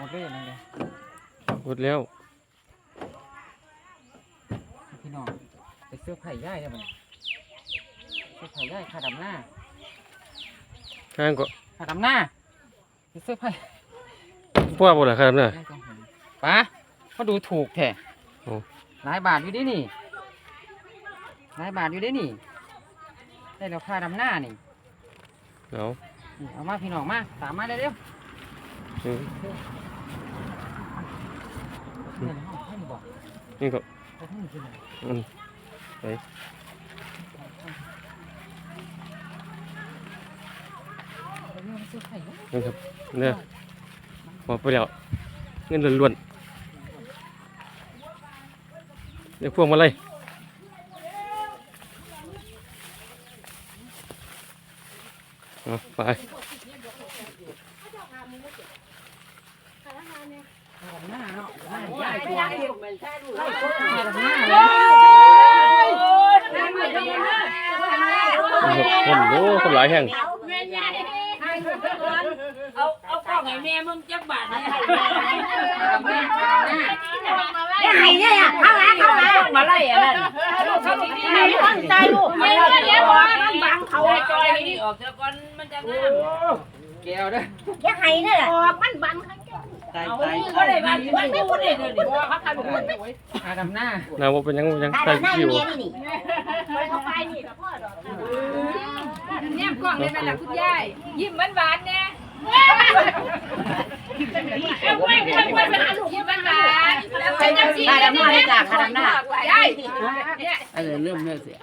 หมดเลยนั่นเลยหมดแล้ว พี่น้องไปเสื้อไผ่ย่ายได้ไหมเสื้อไผ่ย่ายขาดำหน้าข้างก็ขาดำหน้าไปเสื้อไผ่พวกบ่ล่ะครับน่ะย่ายจังหันป้าเขาดูถูกแท้โอ้หลายบาทอยู่เดินี่หลายบาทอยู่เดินี่ ได้แล้วค่าดำหน้านี่เอานี่เอามาพี่น้องมา ตามมาเร็วอืมๆเดี๋ยวในห้องให้บอก นี่ก็อืมไปนี่ครับเนี่ยหมดไปแล้วเงินล้วนๆเดี๋ยวพวงมาเลยไป ดำหน้าเนาะดำหน้าย่ายตัวดำหน้าเลยนี่ครับคนโอ้คนหลายแห่งเอาเอากล้องให้แม่มึงจักบาทนะยังไงเนี่ยเข้ามาเข้ามามาไล่อันนั้นไหนตั้งใจลูกไม่ได้ได้เลี้ยงงว่าว่ามันบังเขาไอ้จอยนี่ออกเถอะก่อนมันจะงามแก้วเด้อยังไงเนี่ยออกมันบังเขา ตายเอาตายก็ได้บ้านมันไม่พูดเลยเดี๋ยวนี้เขาทำแบบนี้ขาดำหน้าน้ำว่าเป็นยังบ่เป็นยังตายใส่หน้าคิวเมียนี่นี่เขาไปนี่กับพ่อดอกเนี่ยกล้องได้ไหมล่ะคุณยายยิ้มหวานๆแน่เอาไว้ไว้ไว้ไปหาลูกยิ้มหวานๆแล้วไปจังสิตายดำหน้าเลยจ้ะตายดำหน้ายายเนี่ยเออเริ่มเริ่มเสีย